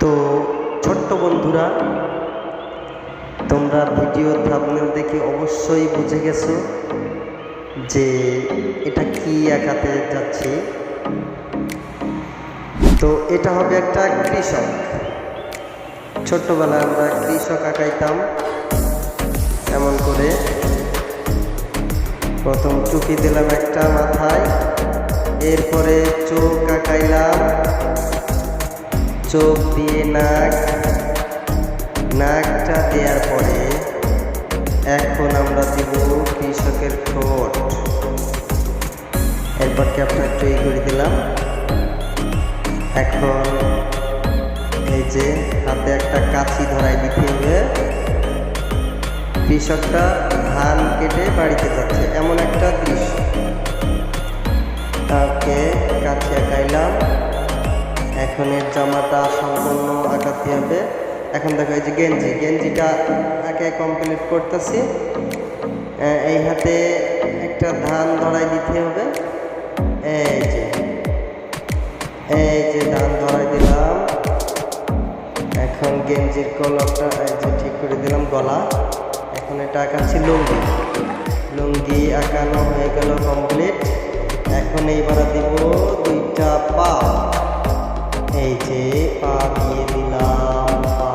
তো ছোট্ট বন্ধুরা, তোমরা ভিডিও থাম্বনেল দেখে অবশ্যই বুঝে গেছো যে এটা কি আঁকাতে যাচ্ছে। তো এটা হবে একটা কৃষক। ছোট্টবেলায় আমরা কৃষক আঁকাইতাম, এমন করে। প্রথম টুপি দিলাম একটা মাথায়, এরপরে চোখ চোখ দিয়ে নাক, নাকটা দেওয়ার পরে এখন আমরা দিব কৃষকের ঠোঁট। এরপর ক্যাপটা একটু করে দিলাম? এখন এই যে হাতে একটা কাছি ধরাই দিতে হবে। কৃষকটা ধান কেটে বাড়িতে যাচ্ছে, এমন একটা দৃশ্য। তাকে কাছে আঁকাইলাম। এখন এর জামাটা সম্পূর্ণ আঁকাতে হবে। এখন দেখো এই যে গেঞ্জি, গেঞ্জিটা আঁকে কমপ্লিট করতেছি। এই হাতে একটা ধান ধরাই দিতে হবে। এই যে এই যে ধান ধরাই দিলাম। এখন গেঞ্জির কলরটা এই যে ঠিক করে দিলাম গলা। এখন এটা আঁকাচ্ছি লুঙ্গি। লুঙ্গি আঁকানো হয়ে গেল কমপ্লিট এখন এইবার দিব দুইটা পা। এই যে পা দিয়ে দিলাম পা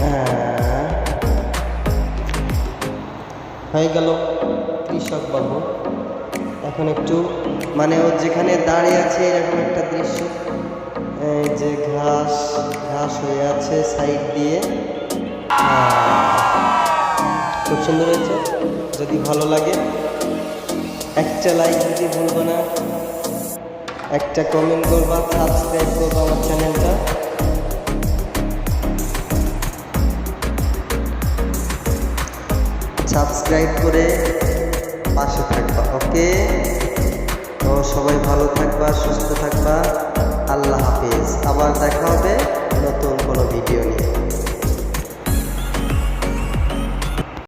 হ্যাঁ হয়ে। গেল কৃষক বাবু। এখন একটু মানে ও যেখানে দাঁড়িয়ে আছে, এরকম একটা দৃশ্য। যে ঘাস ঘাস হয়ে আছে সাইড দিয়ে। খুব সুন্দর হয়েছে, যদি ভালো লাগে। একটা লাইক দিতে ভুলবো না। একটা কমেন্ট করব সাবস্ক্রাইব করব আমার চ্যানেলটা সাবস্ক্রাইব করে পাশে থাকবা, ওকে? তো সবাই ভালো থাকবা, সুস্থ থাকবা। আল্লাহ হাফিজ। আবার দেখা হবে নতুন কোনো ভিডিও নিয়ে।